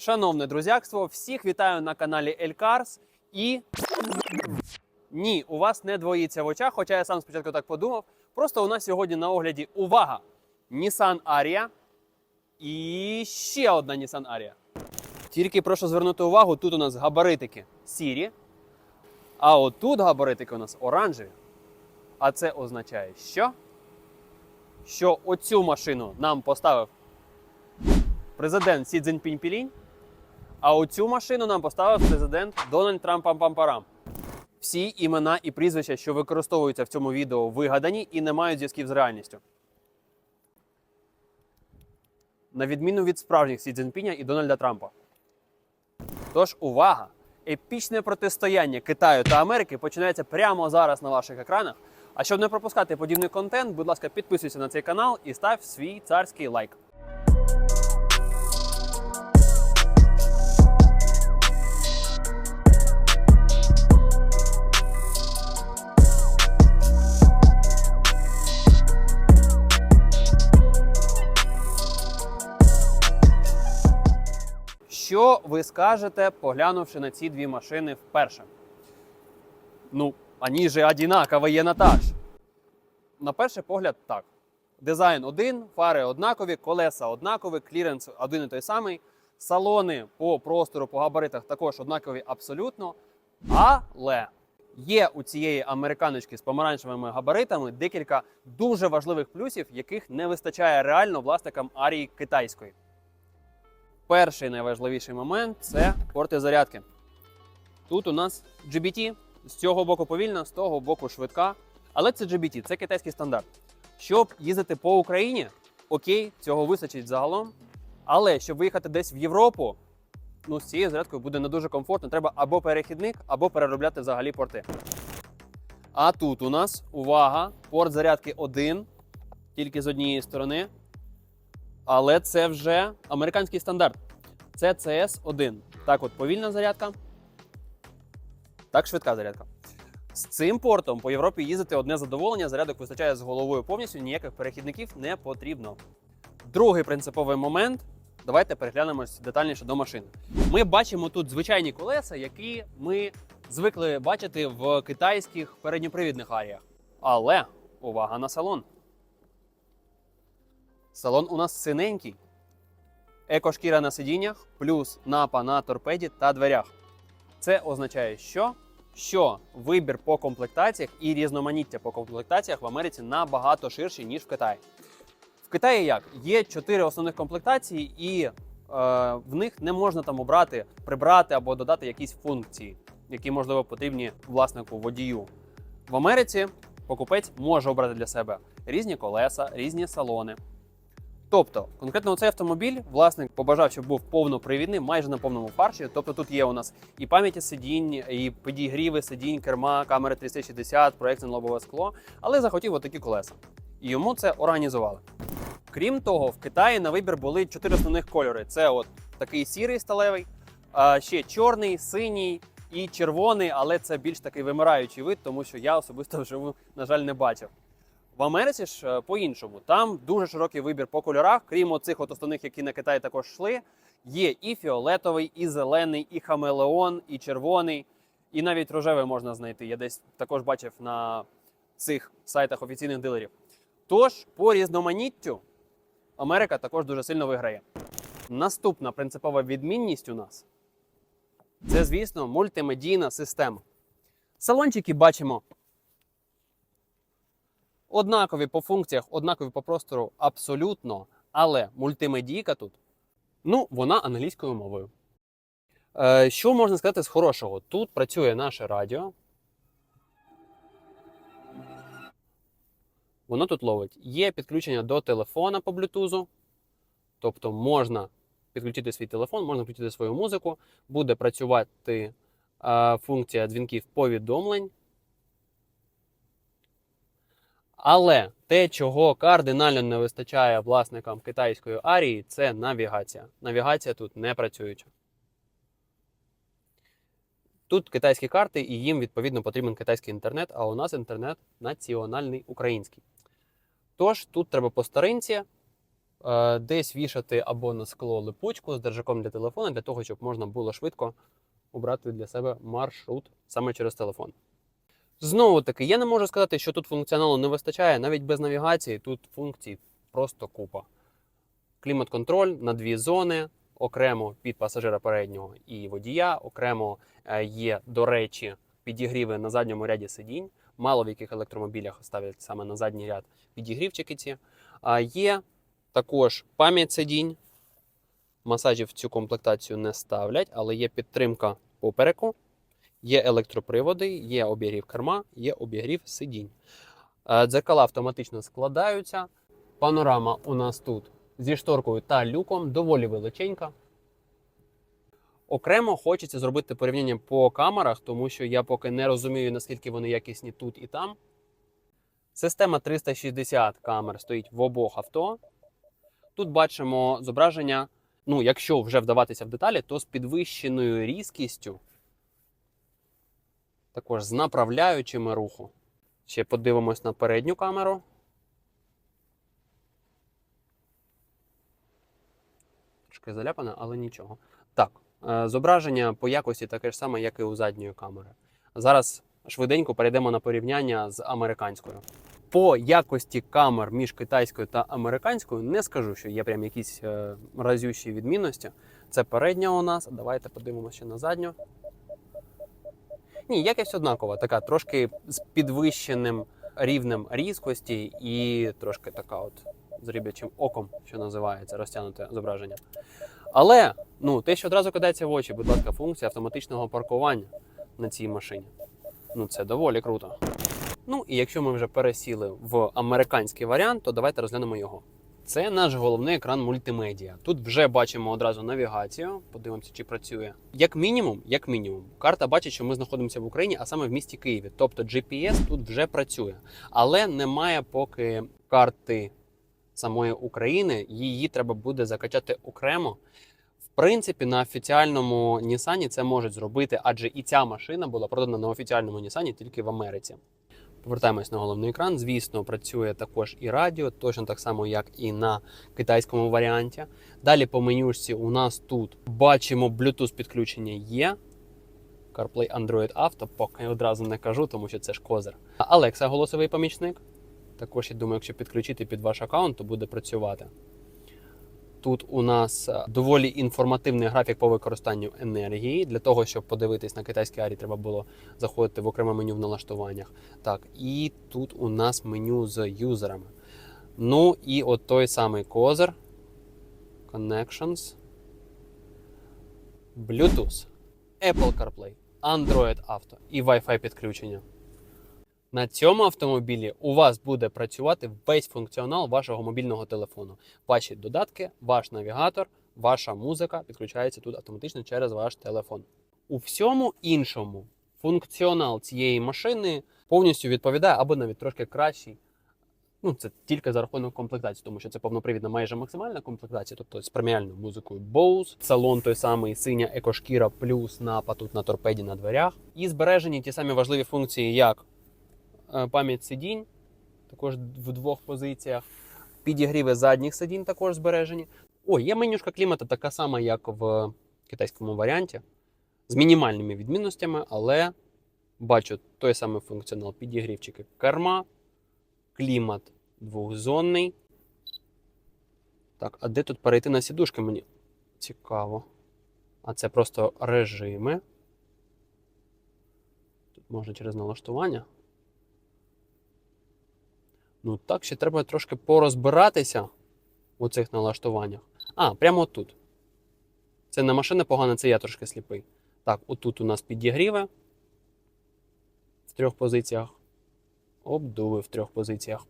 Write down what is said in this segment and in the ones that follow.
Шановне друзякство, всіх вітаю на каналі Елькарс. І ні, у вас не двоїться в очах, хоча я сам спочатку так подумав. Просто у нас сьогодні на огляді увага! Nissan Aria і ще одна Nissan Aria. Тільки прошу звернути увагу, тут у нас габаритики сірі, а отут габаритики у нас оранжеві. А це означає, що? Що оцю машину нам поставив президент Сі Цзіньпінь Пілінь, а оцю машину нам поставив президент Дональд Трамп Пампампарам. Всі імена і прізвища, що використовуються в цьому відео, вигадані і не мають зв'язків з реальністю. На відміну від справжніх Сі Цзіньпіня і Дональда Трампа. Тож увага! Епічне протистояння Китаю та Америки починається прямо зараз на ваших екранах. А щоб не пропускати подібний контент, будь ласка, підписуйся на цей канал і став свій царський лайк. Що ви скажете, поглянувши на ці дві машини вперше? Ну, ані же одинаково є Наташ. На перший погляд, так. Дизайн один, фари однакові, колеса однакові, кліренс один і той самий. Салони по простору, по габаритах також однакові абсолютно. Але є у цієї американочки з помаранчевими габаритами декілька дуже важливих плюсів, яких не вистачає реально власникам арії китайської. Перший найважливіший момент це порти зарядки. Тут у нас GBT, з цього боку повільна, з того боку швидка. Але це GBT, це китайський стандарт. Щоб їздити по Україні, окей, цього вистачить загалом. Але щоб виїхати десь в Європу, ну з цією зарядкою буде не дуже комфортно. Треба або перехідник, або переробляти взагалі порти. А тут у нас увага, порт зарядки один, тільки з однієї сторони. Але це вже американський стандарт. Це cs 1 Так, от повільна зарядка. Так, швидка зарядка. З цим портом по Європі їздити одне задоволення, зарядок вистачає з головою повністю, ніяких перехідників не потрібно. Другий принциповий момент. Давайте переглянемось детальніше до машини. Ми бачимо тут звичайні колеса, які ми звикли бачити в китайських передньопривідних аріях. Але увага на салон. Салон у нас синенький. Екошкіра на сидіннях, плюс напа на торпеді та дверях. Це означає, що? що вибір по комплектаціях і різноманіття по комплектаціях в Америці набагато ширші, ніж в Китаї. В Китаї як? Є чотири основних комплектації, і е, в них не можна там обрати, прибрати або додати якісь функції, які, можливо, потрібні власнику водію. В Америці покупець може обрати для себе різні колеса, різні салони. Тобто, конкретно цей автомобіль власник побажав, щоб був повнопривідний, майже на повному фарші. Тобто тут є у нас і пам'яті сидінь, і підігріви сидінь, керма, камери 360, проєктне лобове скло, але захотів отакі колеса. І йому це організували. Крім того, в Китаї на вибір були чотири основних кольори: це от такий сірий сталевий, а ще чорний, синій і червоний, але це більш такий вимираючий вид, тому що я особисто вживу, на жаль, не бачив. В Америці ж е, по-іншому. Там дуже широкий вибір по кольорах, крім оцих от основних, які на Китай також йшли. Є і фіолетовий, і зелений, і хамелеон, і червоний, і навіть рожевий можна знайти. Я десь також бачив на цих сайтах офіційних дилерів. Тож, по різноманіттю Америка також дуже сильно виграє. Наступна принципова відмінність у нас це, звісно, мультимедійна система. Салончики бачимо однакові по функціях, однакові по простору абсолютно, але мультимедійка тут, ну, вона англійською мовою. Е, що можна сказати з хорошого? Тут працює наше радіо. Воно тут ловить. Є підключення до телефона по блютузу. Тобто можна підключити свій телефон, можна включити свою музику, буде працювати е, функція дзвінків повідомлень. Але те, чого кардинально не вистачає власникам китайської арії, це навігація. Навігація тут не працююча. Тут китайські карти, і їм відповідно потрібен китайський інтернет, а у нас інтернет національний український. Тож тут треба по старинці е, десь вішати або на скло липучку з держаком для телефона, для того, щоб можна було швидко обрати для себе маршрут саме через телефон. Знову таки, я не можу сказати, що тут функціоналу не вистачає, навіть без навігації тут функцій просто купа. Клімат-контроль на дві зони, окремо під пасажира переднього і водія, окремо е, є, до речі, підігріви на задньому ряді сидінь. Мало в яких електромобілях ставлять саме на задній ряд підігрівчики ці. А є також пам'ять сидінь. Масажів в цю комплектацію не ставлять, але є підтримка попереку, є електроприводи, є обігрів керма, є обігрів сидінь. Е, Дзеркала автоматично складаються. Панорама у нас тут зі шторкою та люком, доволі величенька. Окремо хочеться зробити порівняння по камерах, тому що я поки не розумію, наскільки вони якісні тут і там. Система 360 камер стоїть в обох авто. Тут бачимо зображення. Ну, якщо вже вдаватися в деталі, то з підвищеною різкістю, також з направляючими руху. Ще подивимось на передню камеру. Трошки заляпане, але нічого. Так, е, зображення по якості таке ж саме, як і у задньої камери. Зараз швиденько перейдемо на порівняння з американською. По якості камер між китайською та американською не скажу, що є прям якісь е, разючі відмінності. Це передня у нас. Давайте подивимося ще на задню. Ні, якість однакова, така трошки з підвищеним рівнем різкості і трошки така от з рибячим оком, що називається, розтягнуте зображення. Але ну, те, що одразу кидається в очі, будь ласка, функція автоматичного паркування на цій машині. Ну, це доволі круто. Ну і якщо ми вже пересіли в американський варіант, то давайте розглянемо його. Це наш головний екран мультимедіа. Тут вже бачимо одразу навігацію. Подивимося, чи працює. Як мінімум, як мінімум, карта бачить, що ми знаходимося в Україні, а саме в місті Києві. Тобто GPS тут вже працює, але немає поки карти самої України. Її треба буде закачати окремо. В принципі, на офіціальному Нісані це можуть зробити, адже і ця машина була продана на офіціальному Нісані тільки в Америці. Повертаємось на головний екран. Звісно, працює також і радіо, точно так само, як і на китайському варіанті. Далі по менюшці у нас тут бачимо Bluetooth підключення є. CarPlay Android Auto, поки одразу не кажу, тому що це ж козир. Alexa голосовий помічник. Також я думаю, якщо підключити під ваш аккаунт, то буде працювати. Тут у нас е, доволі інформативний графік по використанню енергії. Для того, щоб подивитись на китайській арі, треба було заходити в окреме меню в налаштуваннях. Так, і тут у нас меню з юзерами. Ну і от той самий козир. Connections. Bluetooth, Apple CarPlay, Android Auto і Wi-Fi підключення. На цьому автомобілі у вас буде працювати весь функціонал вашого мобільного телефону. Ваші додатки, ваш навігатор, ваша музика підключається тут автоматично через ваш телефон. У всьому іншому функціонал цієї машини повністю відповідає або навіть трошки кращий. Ну, це тільки за рахунок комплектації, тому що це повнопривідна майже максимальна комплектація, тобто з преміальною музикою Bose, салон той самий синя екошкіра плюс напа тут на торпеді на дверях. І збережені ті самі важливі функції, як пам'ять сидінь, також в двох позиціях. Підігріви задніх сидінь також збережені. О, є менюшка клімата така сама, як в китайському варіанті, з мінімальними відмінностями, але бачу той самий функціонал підігрівчики керма, клімат двохзонний. Так, а де тут перейти на сідушки? Мені цікаво. А це просто режими. Тут можна через налаштування. Ну так, ще треба трошки порозбиратися у цих налаштуваннях. А, прямо тут. Це не машина погана, це я трошки сліпий. Так, отут у нас підігріви в трьох позиціях. Обдуви в трьох позиціях.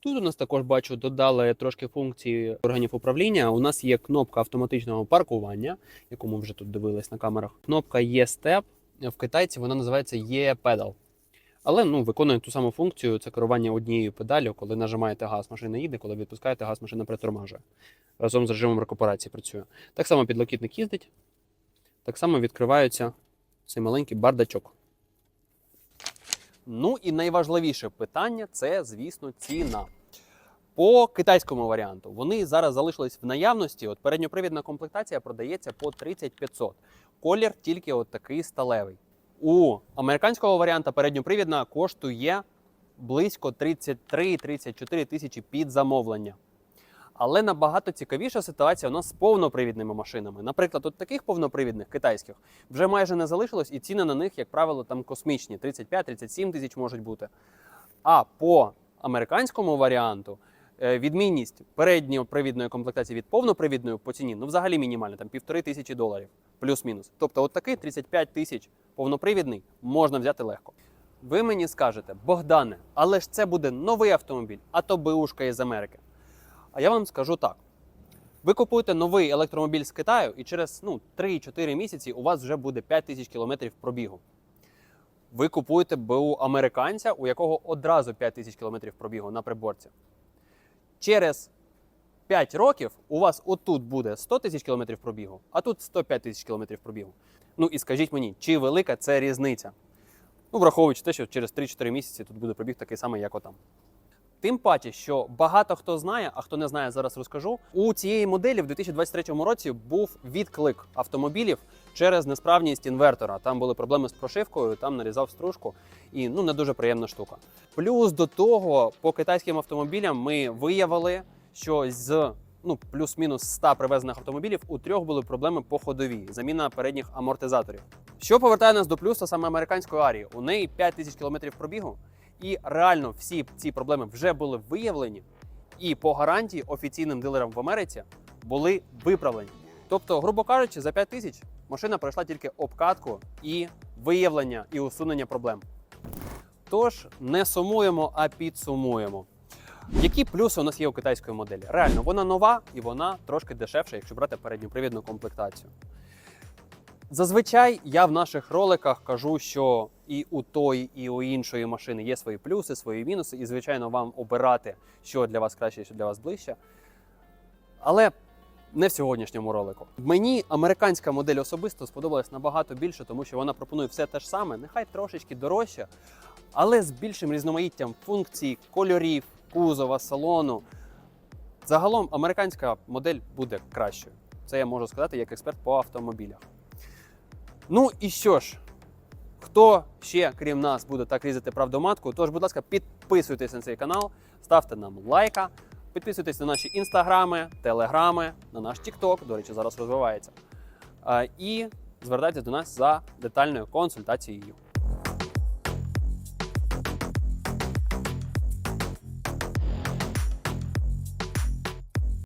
Тут у нас також бачу, додали трошки функції органів управління. У нас є кнопка автоматичного паркування, яку ми вже тут дивились на камерах. Кнопка Є-Step. В китайці вона називається Є-Pedal. Але ну, виконує ту саму функцію це керування однією педалю. Коли нажимаєте газ, машина їде, коли відпускаєте газ, машина притормажує. Разом з режимом рекуперації працює. Так само підлокітник їздить, так само відкривається цей маленький бардачок. Ну і найважливіше питання це, звісно, ціна. По китайському варіанту вони зараз залишились в наявності. От передньопривідна комплектація продається по 3500. Колір тільки от такий сталевий. У американського варіанта передньопривідна коштує близько 33-34 тисячі під замовлення. Але набагато цікавіша ситуація у нас з повнопривідними машинами. Наприклад, от таких повнопривідних китайських вже майже не залишилось, і ціни на них, як правило, там космічні 35-37 тисяч можуть бути. А по американському варіанту е, відмінність передньопривідної комплектації від повнопривідної по ціні ну взагалі мінімальна, там півтори тисячі доларів, плюс-мінус. Тобто, от такий 35 тисяч повнопривідний можна взяти легко. Ви мені скажете, Богдане, але ж це буде новий автомобіль, а то беушка із Америки. А я вам скажу так: ви купуєте новий електромобіль з Китаю, і через ну, 3-4 місяці у вас вже буде 5 тисяч кілометрів пробігу. Ви купуєте БУ американця, у якого одразу 5 тисяч кілометрів пробігу на приборці. Через 5 років у вас отут буде 100 тисяч кілометрів пробігу, а тут 105 тисяч кілометрів пробігу. Ну і скажіть мені, чи велика це різниця? Ну, враховуючи те, що через 3-4 місяці тут буде пробіг такий самий, як отам. Тим паче, що багато хто знає, а хто не знає, зараз розкажу. У цієї моделі в 2023 році був відклик автомобілів через несправність інвертора. Там були проблеми з прошивкою, там нарізав стружку, і ну не дуже приємна штука. Плюс до того, по китайським автомобілям ми виявили, що з ну плюс-мінус 100 привезених автомобілів у трьох були проблеми по ходовій, заміна передніх амортизаторів. Що повертає нас до плюсу саме американської арії? У неї 5 тисяч кілометрів пробігу. І реально всі ці проблеми вже були виявлені, і по гарантії офіційним дилерам в Америці були виправлені. Тобто, грубо кажучи, за 5 тисяч машина пройшла тільки обкатку і виявлення і усунення проблем. Тож не сумуємо, а підсумуємо. Які плюси у нас є у китайської моделі? Реально, вона нова і вона трошки дешевша, якщо брати передньопривідну комплектацію. Зазвичай я в наших роликах кажу, що і у тої, і у іншої машини є свої плюси, свої мінуси, і, звичайно, вам обирати, що для вас краще, що для вас ближче. Але не в сьогоднішньому ролику. Мені американська модель особисто сподобалась набагато більше, тому що вона пропонує все те ж саме, нехай трошечки дорожче, але з більшим різноманіттям функцій, кольорів, кузова, салону. Загалом американська модель буде кращою. Це я можу сказати як експерт по автомобілях. Ну і що ж, хто ще, крім нас, буде так різати правдоматку, тож, будь ласка, підписуйтесь на цей канал, ставте нам лайка, підписуйтесь на наші інстаграми, телеграми, на наш Тікток, до речі, зараз розвивається. І звертайтеся до нас за детальною консультацією.